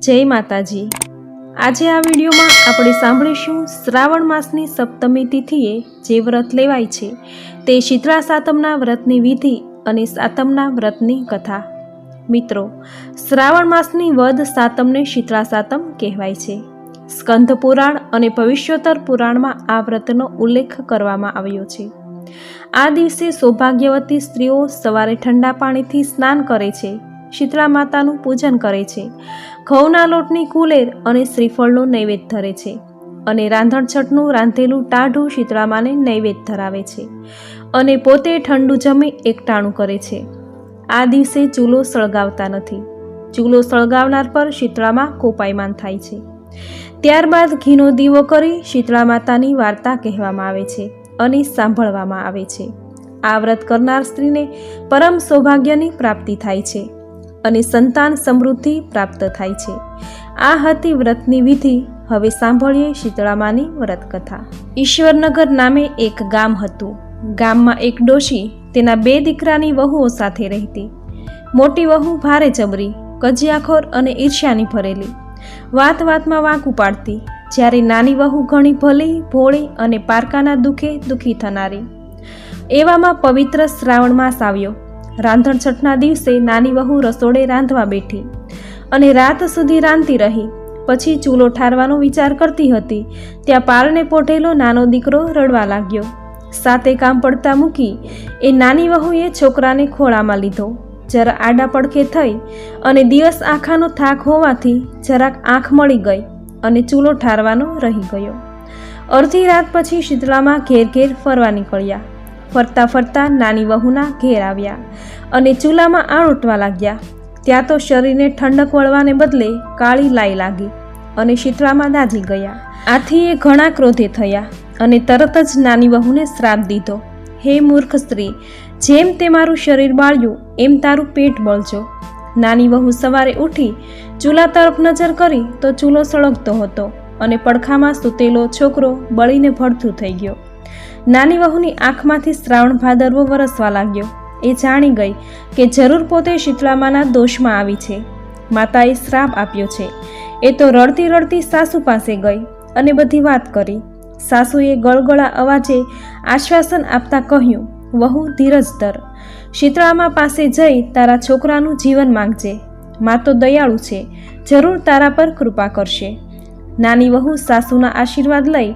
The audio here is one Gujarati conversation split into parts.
જય માતાજી. આજે આ વિડીયોમાં આપણે સાંભળીશું શ્રાવણ માસની સપ્તમી તિથિએ જે વ્રત લેવાય છે, તે શીતળા સાતમના વ્રતની વિધિ અને સાતમના વ્રતની કથા. મિત્રો, શ્રાવણ માસની વધ સાતમને શીતળા સાતમ કહેવાય છે. સ્કંદ પુરાણ અને ભવિષ્યોત્તર પુરાણમાં આ વ્રતનો ઉલ્લેખ કરવામાં આવ્યો છે. આ દિવસે સૌભાગ્યવતી સ્ત્રીઓ સવારે ઠંડા પાણીથી સ્નાન કરે છે. શીતળા માતાનું પૂજન કરે છે. ઘઉંના લોટની કુલેર અને શ્રીફળનો નૈવેદ્ય ધરે છે અને રાંધણછટનું રાંધેલું ટાઢું શીતળામાને નૈવેદ્ય ધરાવે છે અને પોતે ઠંડુ જમી એકટાણું કરે છે. આ દિવસે ચૂલો સળગાવતા નથી. ચૂલો સળગાવનાર પર શીતળામાં કોપાયમાન થાય છે. ત્યારબાદ ઘીનો દીવો કરી શીતળા માતાની વાર્તા કહેવામાં આવે છે અને સાંભળવામાં આવે છે. આ વ્રત કરનાર સ્ત્રીને પરમ સૌભાગ્યની પ્રાપ્તિ થાય છે. અને સંતાન સમૃદ્ધિ પ્રાપ્ત થાય છે. આ હતી વ્રતની વિધિ. હવે સાંભળીએ શીતળામાની વ્રત કથા ઈશ્વરનગર નામે એક ગામ હતું. ગામમાં એક ડોશી તેના બે દીકરાની વહુઓ સાથે રહેતી. મોટી વહુ ભારે જબરી, કજિયાખોર અને ઈર્ષ્યાની ભરેલી. વાત વાતમાં વાંક ઉપાડતી. જ્યારે નાની વહુ ઘણી ભલી, ભોળી અને પારકાના દુઃખે દુઃખી થનારી. એવામાં પવિત્ર શ્રાવણ માસ આવ્યો. રાંધણછઠના દિવસે નાની વહુ રસોડે રાંધવા બેઠી અને રાત સુધી રાંધતી રહી. પછી ચૂલો ઠારવાનો વિચાર કરતી હતી. ત્યાં પારણે પોટેલો નાનો દીકરો રડવા લાગ્યો. સાતે કામ પડતા મૂકી એ નાની વહુએ છોકરાને ખોળામાં લીધો. જરા આડા પડખે થઈ અને દિવસ આખાનો થાક હોવાથી જરાક આંખ મળી ગઈ અને ચૂલો ઠારવાનો રહી ગયો. અડધી રાત પછી શીતળામાં ઘેર ઘેર ફરવા નીકળ્યા. ફરતા ફરતા નાની વહુના ઘેર આવ્યા અને ચૂલામાં આણ ઉઠવા લાગ્યા. ત્યાં તો શરીરને ઠંડક વળવાને બદલે કાળી લાઈ લાગી અને શીતળામાં દાઝી ગયા. આથી એ ઘણા ક્રોધે થયા અને તરત જ નાની વહુને શ્રાપ દીધો. હે મૂર્ખ સ્ત્રી, જેમ તે મારું શરીર બાળ્યું, એમ તારું પેટ બળજો. નાની વહુ સવારે ઉઠી ચૂલા તરફ નજર કરી તો ચૂલો સળગતો હતો અને પડખામાં સૂતેલો છોકરો બળીને ભડથું થઈ ગયો. નાની વહુની આંખમાંથી શ્રાવણ ભાદરવો વરસવા લાગ્યો. એ જાણી ગઈ કે જરૂર પોતે શીતળામાના દોષમાં આવી છે. માતાએ શ્રાપ આપ્યો છે. એ તો રડતી રડતી સાસુ પાસે ગઈ અને બધી વાત કરી. સાસુએ ગળગળા અવાજે આશ્વાસન આપતા કહ્યું, વહુ ધીરજ ધર શીતળામા પાસે જઈ તારા છોકરાનું જીવન માંગજે. મા તો દયાળુ છે. જરૂર તારા પર કૃપા કરશે. નાની વહુ સાસુના આશીર્વાદ લઈ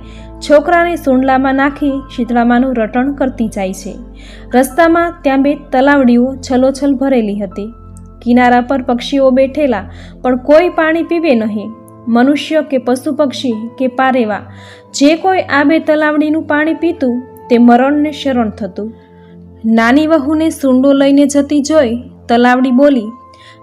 છોકરાને સુંડલામાં નાખી શીતળામાનું રટણ કરતી જાય છે. રસ્તામાં ત્યાં બે તલાવડીઓ છલોછલ ભરેલી હતી. કિનારા પર પક્ષીઓ બેઠેલા, પણ કોઈ પાણી પીવે નહીં. મનુષ્ય કે પશુ પક્ષી કે પારેવા, જે કોઈ આ બે તલાવડીનું પાણી પીતું, તે મરણને શરણ થતું. નાની વહુને સૂંડો લઈને જતી જોઈ તલાવડી બોલી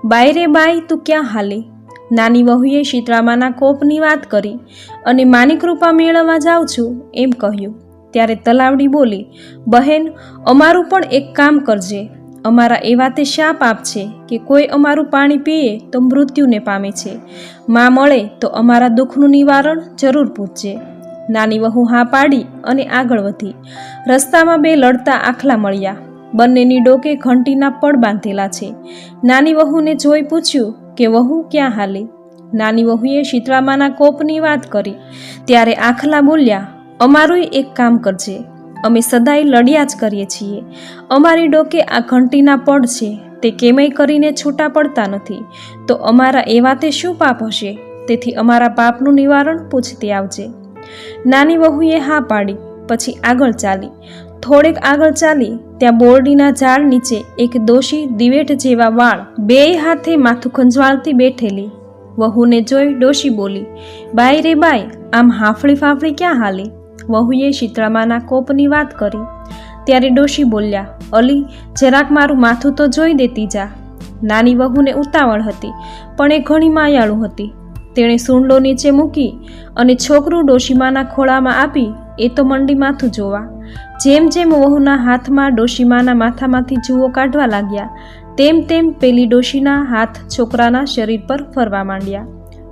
બાય રે બાય, તું ક્યાં હાલી? નાની વહુએ શીતળામાના કોપની વાત કરી અને માની કૃપા મેળવવા જાઉં છું એમ કહ્યું. ત્યારે તલાવડી બોલી, બહેન, અમારું પણ એક કામ કરજે. અમારા એવા તે શાપ આપશે કે કોઈ અમારું પાણી પીએ તો મૃત્યુને પામે છે. માં મળે તો અમારા દુઃખનું નિવારણ જરૂર પૂછજે. નાની વહુ હા પાડી અને આગળ વધી. રસ્તામાં બે લડતા આખલા મળ્યા. બંનેની ડોકે ઘંટીના પડ બાંધેલા છે. નાની વહુને જોઈ પૂછ્યું કે વહુ ક્યાં હાલી? નાની વહુએ શીતળામાના કોપની વાત કરી. ત્યારે આખલા બોલ્યા અમારું એક કામ કરજે. અમે સદાય લડ્યા જ કરીએ છીએ. અમારી ડોકે આ ઘંટીના પડ છે. તે કેમય કરીને છૂટા પડતા નથી. તો અમારા એવા તે શું પાપ હશે? તેથી અમારા પાપનું નિવારણ પૂછતી આવજે. નાની વહુએ હા પાડી, પછી આગળ ચાલી. થોડેક આગળ ચાલી, ત્યાં બોરડીના ઝાડ નીચે એક દોષી દિવેટ જેવા વાળ બે હાથે માથું ખંજવાળતી બેઠેલી. વહુને જોઈ ડોશી બોલી, બાઈ રે બાઈ, આમ હાફળી ફાફળી ક્યાં હાલી? વહુએ શીતળામાના કોપની વાત કરી. ત્યારે ડોશી બોલ્યા, અલી, જરાક મારું માથું તો જોઈ દેતી જા. નાની વહુને ઉતાવળ હતી, પણ એ ઘણી માયાળુ હતી. તેણે સૂંડલો નીચે મૂકી અને છોકરું ડોશીમાના ખોળામાં આપી, એ તો મંડી માથું જોવા. જેમ જેમ વહુના હાથમાં ડોશીમાના માથામાંથી જુઓ કાઢવા લાગ્યા, તેમ તેમ પેલી ડોશીના હાથ છોકરાના શરીર પર ફરવા માંડ્યા.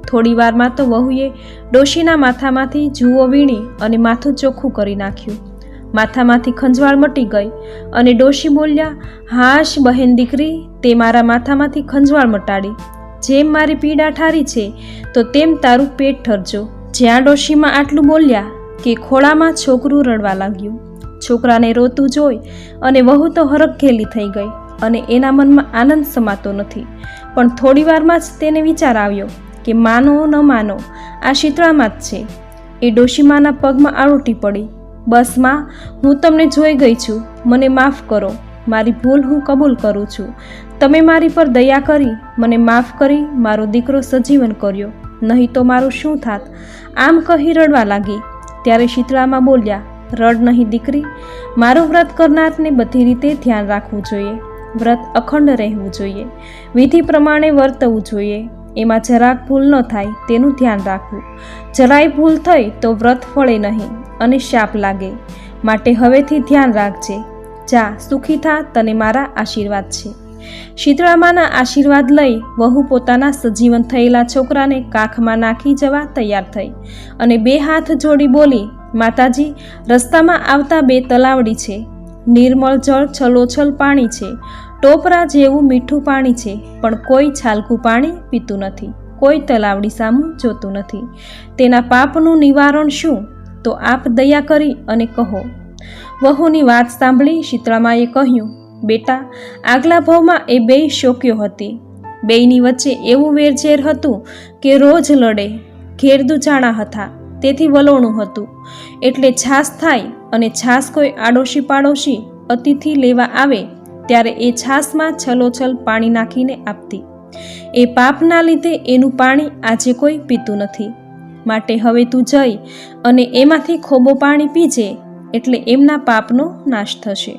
થોડી વારમાં તો વહુએ ડોશીના માથામાંથી જુઓ વીણી અને માથું ચોખ્ખું કરી નાખ્યું. માથામાંથી ખંજવાળ મટી ગઈ અને ડોશી બોલ્યા, હાશ બહેન દીકરી, તે મારા માથામાંથી ખંજવાળ મટાડી. જેમ મારી પીડા ઠારી છે, તો તેમ તારું પેટ ઠરજો. જ્યાં ડોશીમાં આટલું બોલ્યા કે ખોળામાં છોકરું રડવા લાગ્યું. છોકરાને રોતું જોઈ અને વહુ તો હરખેલી થઈ ગઈ અને એના મનમાં આનંદ સમાતો નથી. પણ થોડી વારમાં જ તેને વિચાર આવ્યો કે માનો ન માનો, આ શીતળામાં જ છે. એ ડોશીમાના પગમાં આરોટી પડી. બસમાં, હું તમને જોઈ ગઈ છું. મને માફ કરો. મારી ભૂલ હું કબૂલ કરું છું. તમે મારી પર દયા કરી, મને માફ કરી, મારો દીકરો સજીવન કર્યો. નહીં તો મારું શું થાત? આમ કહી રડવા લાગી. ત્યારે શીતળામાં બોલ્યા રડ નહીં દીકરી. મારું વ્રત કરનારને બધી રીતે ધ્યાન રાખવું જોઈએ. વ્રત અખંડ રહેવું જોઈએ. વિધિ પ્રમાણે વર્તવું જોઈએ. એમાં જરાક ભૂલ ન થાય તેનું ધ્યાન રાખવું. જરાય ભૂલ થઈ તો વ્રત ફળે નહીં અને શાપ લાગે. માટે હવેથી ધ્યાન રાખજે. જા, સુખી થા, તને મારા આશીર્વાદ છે. શીતળામાના આશીર્વાદ લઈ વહુ પોતાના સજીવન થયેલા છોકરાને કાખમાં નાખી જવા તૈયાર થઈ અને બે હાથ જોડી બોલી માતાજી, રસ્તામાં આવતા બે તલાવડી છે. નિર્મળ જળ છલોછલ પાણી છે. ટોપરા જેવું મીઠું પાણી છે, પણ કોઈ છાલકું પાણી પીતું નથી. કોઈ તલાવડી સામું જોતું નથી. તેના પાપનું નિવારણ શું? તો આપ દયા કરી અને કહો. વહુની વાત સાંભળી શીતળામાએ કહ્યું, બેટા, આગલા ભાવમાં એ બે શોક્યો હતી. બેયની વચ્ચે એવું વેરઝેર હતું કે રોજ લડે. ઘેર દુચાણા હતા. તેથી વલોણું હતું. એટલે છાસ થાય અને છાસ કોઈ આડોશી પાડોશી અતિથિ લેવા આવે, ત્યારે એ છાસમાં છલોછલ પાણી નાખીને આપતી. એ પાપના લીધે એનું પાણી આજે કોઈ પીતું નથી. માટે હવે તું જઈ અને એમાંથી ખોબો પાણી પીજે, એટલે એમના પાપનો નાશ થશે.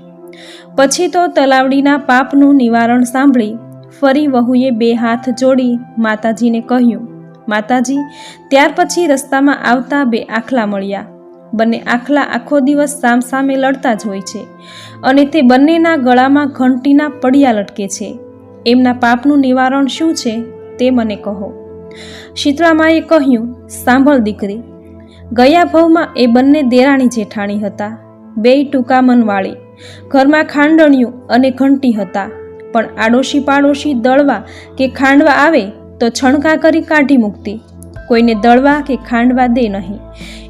પછી તો તલાવડીના પાપનું નિવારણ સાંભળી ફરી વહુએ બે હાથ જોડી માતાજીને કહ્યું માતાજી, ત્યાર પછી રસ્તામાં આવતા બે આખલા મળ્યા. બંને આખલા આખો દિવસ સામસામે લડતા જ હોય છે અને તે બંનેના ગળામાં ઘંટીના પડિયા લટકે છે. એમના પાપનું નિવારણ શું છે તે મને કહો. શીતળામાએ કહ્યું, સાંભળ દીકરી, ગયા ભવમાં એ બંને દેરાણી જેઠાણી હતા. બેય ટૂંકા મનવાળી ઘરમાં ખાંડણિયું અને ઘંટી હતા. પણ આડોશી પાડોશી દળવા કે ખાંડવા આવે તો છણકા કરી કાઢી મૂકતી. કોઈને દળવા કે ખાંડવા દે નહીં.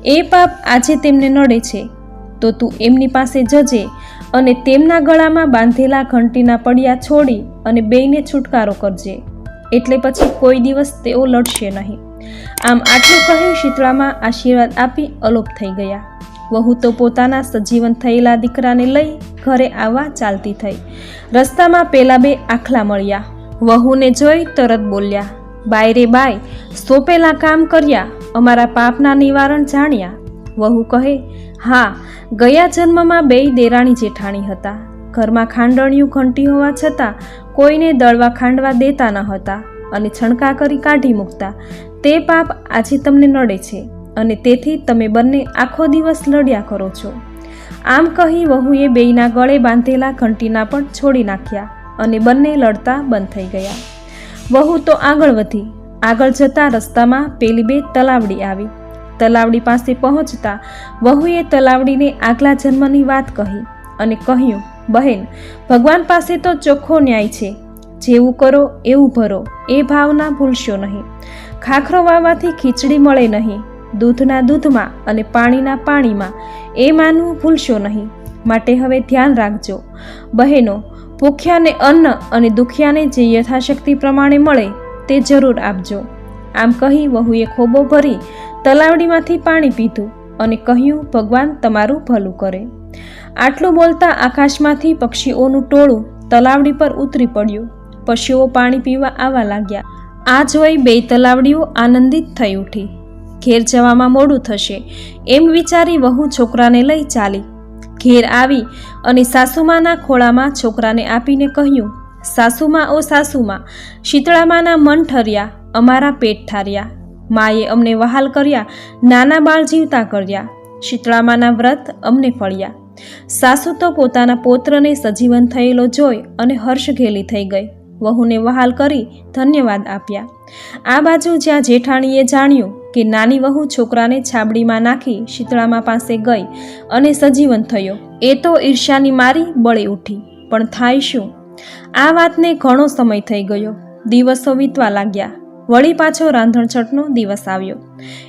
એ પાપ આજે તેમને નડે છે. તો તું એમની પાસે જજે અને તેમના ગળામાં બાંધેલા ઘંટીના પડિયા છોડી અને બેયને છુટકારો કરજે. એટલે પછી કોઈ દિવસ તેઓ લડશે નહીં. આમ આટલું કહી શીતળામાં આશીર્વાદ આપી અલોપ થઈ ગયા. વહુ તો પોતાના સજીવન થયેલા દીકરાને લઈ ઘરે આવવા ચાલતી થઈ. રસ્તામાં પેલા બે આખલા મળ્યા. વહુને જોઈ તરત બોલ્યા બાય રે બાય સોંપેલા કામ કર્યા, અમારા પાપના નિવારણ જાણ્યા. વહુ કહે, હા, ગયા જન્મમાં બેય દેરાણી જેઠાણી હતા. ઘરમાં ખાંડણિયું ઘંટી હોવા છતાં કોઈને દળવા ખાંડવા દેતા ન હતા અને છણકા કરી કાઢી મૂકતા. તે પાપ આજે તમને નડે છે અને તેથી તમે બંને આખો દિવસ લડ્યા કરો છો. આમ કહી વહુએ બેયના ગળે બાંધેલા ઘંટીના પણ છોડી નાખ્યા અને બંને લડતા બંધ થઈ ગયા. વહુ તો આગળ વધી. આગળ જતા રસ્તામાં પેલી બે તલાવડી આવી. તલાવડી પાસે પહોંચતા વહુએ તલાવડીને આગલા જન્મની વાત કહી અને કહ્યું, બહેન, ભગવાન પાસે તો ચોખ્ખો ન્યાય છે. જેવું કરો, એવું ભરો. એ ભાવના ભૂલશો નહીં. ખાખરો વાવવાથી ખીચડી મળે નહીં. દૂધના દૂધમાં અને પાણીના પાણીમાં એ માનવું ભૂલશો નહીં. માટે હવે ધ્યાન રાખજો. બહેનો ભૂખ્યાને અન્ન અને દુખિયાને જે યથાશક્તિ પ્રમાણે મળે તે જરૂર આપજો. આમ કહી વહુએ ખોબો ભરી તલાવડીમાંથી પાણી પીધું અને કહ્યું, ભગવાન તમારું ભલું કરે. આટલું બોલતા આકાશમાંથી પક્ષીઓનું ટોળું તલાવડી પર ઉતરી પડ્યું. પશુઓ પાણી પીવા આવવા લાગ્યા. આ જોઈ બે તલાવડીઓ આનંદિત થઈ ઉઠી. ઘેર જવામાં મોડું થશે એમ વિચારી વહુ છોકરાને લઈ ચાલી. ઘેર આવી અને સાસુમાના ખોળામાં છોકરાને આપીને કહ્યું, સાસુમાં, ઓ સાસુમાં, શીતળામાના મન ઠર્યા, અમારા પેટ ઠાર્યા. માએ અમને વહાલ કર્યા, નાના બાળ જીવતા કર્યા. શીતળામાના વ્રત અમને ફળ્યા. સાસુ તો પોતાના પોત્રને સજીવન થયેલો જોઈ અને હર્ષ ઘેલી થઈ ગઈ. વહુને વહાલ કરી ધન્યવાદ આપ્યા. આ બાજુ જ્યાં જેઠાણીએ જાણ્યું કે નાની વહુ છોકરાને છાબડીમાં નાખી શીતળામાં પાસે ગઈ અને સજીવન થયો, એ તો ઈર્ષ્યાની મારી બળે ઉઠી. પણ થાય શું? આ વાતને ઘણો સમય થઈ ગયો. દિવસો વીતવા લાગ્યા. વળી પાછો રાંધણછટનો દિવસ આવ્યો.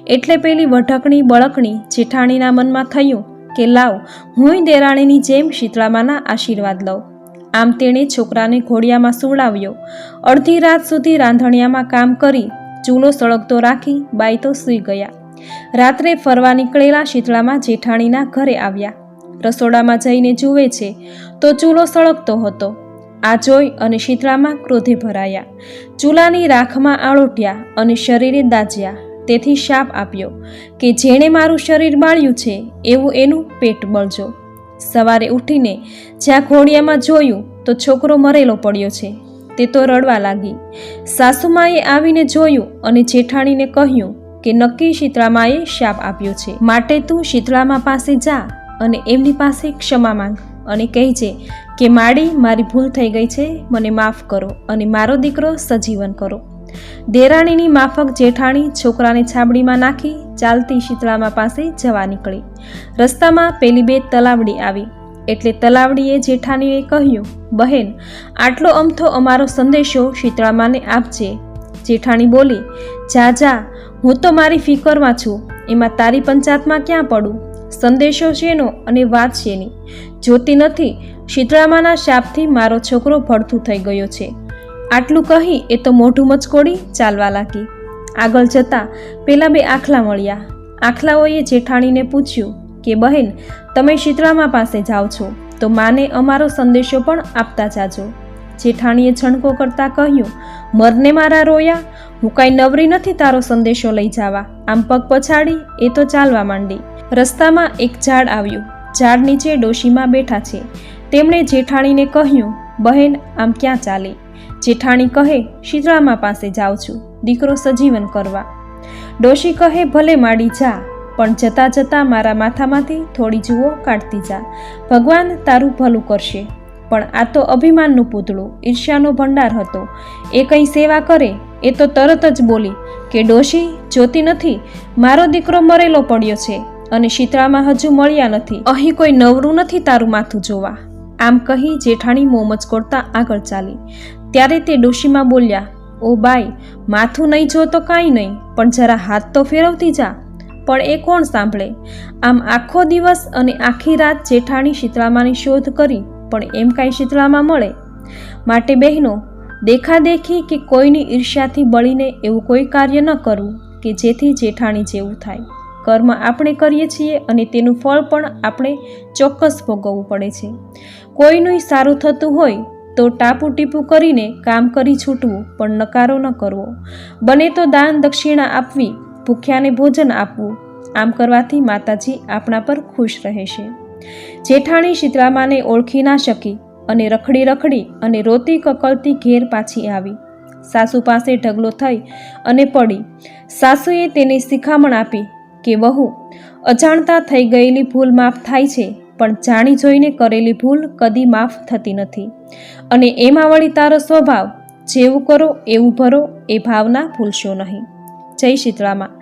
એટલે પેલી વઢકણી બળકણી જેઠાણીના મનમાં થયું કે લાવ, હુંય દેરાણીની જેમ શીતળામાના આશીર્વાદ લઉં. આમ તેણે છોકરાને ઘોડિયામાં સુવડાવ્યો. અડધી રાત સુધી રાંધણિયામાં કામ કરી, ચૂલો સળગતો રાખી બાઈ તો સૂઈ ગયા. રાત્રે ફરવા નીકળેલા શીતળામાં જેઠાણીના ઘરે આવ્યા. રસોડામાં જઈને જુએ છે, તો ચૂલો સળગતો હતો. આ જોઈ અને શીતળામાં ક્રોધે ભરાયા. ચૂલાની રાખમાં આળોટ્યા અને શરીરે દાજ્યા. તેથી શાપ આપ્યો કે, જેણે મારું શરીર બાળ્યું છે, એવું એનું પેટ બળજો. સવારે ઉઠીને જ્યાં ખોડિયામાં જોયું તો છોકરો મરેલો પડ્યો છે. તે તો રડવા લાગી. સાસુમાએ આવીને જોયું અને જેઠાણીને કહ્યું કે નક્કી શીતળામાએ શાપ આપ્યો છે. માટે તું શીતળામા પાસે જા અને એમની પાસે ક્ષમા માંગ અને કહેજે કે માડી મારી ભૂલ થઈ ગઈ છે, મને માફ કરો અને મારો દીકરો સજીવન કરો. દેરાણીની માફક જેઠાણી છોકરાને છાબડીમાં નાખી ચાલતી શીતળામા પાસે જવા નીકળી. રસ્તામાં પેલી બે તલાવડી આવી. એટલે તલાવડીએ જેઠાણીએ કહ્યું, બહેન, આટલો અમથો અમારો સંદેશો શીતળામાને આપજે. જેઠાણી બોલી, જા જા, હું તો મારી ફિકરમાં છું. એમાં તારી પંચાયતમાં ક્યાં પડું? સંદેશો શેનો અને વાત શેની? જોતી નથી, શીતળામાના શાપથી મારો છોકરો ભડથું થઈ ગયો છે. આટલું કહી એ તો મોઢું મચકોડી ચાલવા લાગી. આગળ જતાં પેલા બે આખલા મળ્યા. આખલાઓએ જેઠાણીને પૂછ્યું કે, બહેન, તમે શીતળામા પાસે જાઓ છો, તો માને અમારો સંદેશો પણ આપતા જાજો. જેઠાણીએ છણકો કરતાં કહ્યું, મરને મારા રોયા, હું કાંઈ નવરી નથી તારો સંદેશો લઈ જવા. આમ પગ પછાડી એ તો ચાલવા માંડી. રસ્તામાં એક ઝાડ આવ્યું. ઝાડ નીચે ડોશીમાં બેઠા છે. તેમણે જેઠાણીને કહ્યું, બહેન, આમ ક્યાં ચાલી? જેઠાણી કહે, શીતળામા પાસે જાઉં છું, દીકરો સજીવન કરવા. ડોશી કહે, ભલે માડી જા, પણ જતાં જતાં મારા માથામાંથી થોડી જુઓ, કાઢતી જા. ભગવાન તારું ભલું કરશે. પણ આ તો અભિમાનનું પૂતળું, ઈર્ષ્યાનો ભંડાર હતો. એ કંઈ સેવા કરે, એ તો તરત જ બોલી કે, ડોશી, જોતી નથી, મારો દીકરો મરેલો પડ્યો છે અને શીતળામાં હજુ મળ્યા નથી. અહીં કોઈ નવરું નથી તારું માથું જોવા. આમ કહી જેઠાણી મોમજ કોરતા આગળ ચાલી. ત્યારે તે ડોશીમાં બોલ્યા, ઓ બાઈ, માથું નહીં જો તો કાંઈ નહીં, પણ જરા હાથ તો ફેરવતી જા. પણ એ કોણ સાંભળે? આમ આખો દિવસ અને આખી રાત જેઠાણી શીતળામાની શોધ કરી, પણ એમ કાંઈ શીતળામાં મળે? માટે બહેનો દેખાદેખી કે કોઈની ઈર્ષ્યાથી બળીને એવું કોઈ કાર્ય ન કરવું, કે જેથી જેઠાણી જેવું થાય. કર્મ આપણે કરીએ છીએ અને તેનું ફળ પણ આપણે ચોક્કસ ભોગવવું પડે છે. કોઈનું સારું થતું હોય તો ટાપુ ટીપું કરીને કામ કરી છૂટવું પણ નકારો ન કરવો. બને તો દાન દક્ષિણા આપવી, ભૂખ્યાને ભોજન આપવું. આમ કરવાથી માતાજી આપણા પર ખુશ રહે છે. જેઠાણી શીતળામાને ઓળખી ના શકી અને રખડી રખડી અને રોતી કકળતી ઘેર પાછી આવી. સાસુ પાસે ઢગલો થઈ અને પડી. સાસુએ તેને શિખામણ આપી કે, વહુ, અજાણતા થઈ ગયેલી ભૂલ માફ થાય છે, પણ જાણી જોઈને કરેલી ભૂલ કદી માફ થતી નથી. અને એમાં વળી તારો સ્વભાવ, જેવું કરો એવું ભરો, એ ભાવના ભૂલશો નહીં. જય શીતળામાં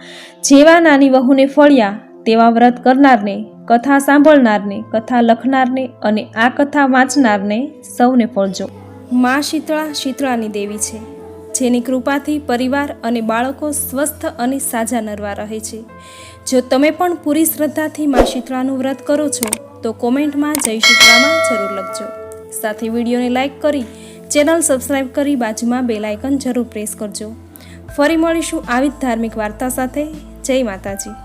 જેવા નાની વહુને ફળ્યા, તેવા વ્રત કરનારને, કથા સાંભળનારને, કથા લખનારને અને આ કથા વાંચનારને સૌને ફળજો. મા શીતળા શીતળાની દેવી છે, જેની કૃપાથી પરિવાર અને બાળકો સ્વસ્થ અને સાજા નરવા રહે છે. જો તમે પણ પૂરી શ્રદ્ધાથી મા શીતળાનું વ્રત કરો છો, તો કોમેન્ટમાં જય શીતળામાં જરૂર લખજો. સાથે વિડીયોને લાઇક કરી ચેનલ સબસ્ક્રાઈબ કરી બાજુમાં બેલ આઇકન જરૂર પ્રેસ કરજો. ફરી મળીશું આવી જ ધાર્મિક વાર્તા સાથે. જય માતાજી.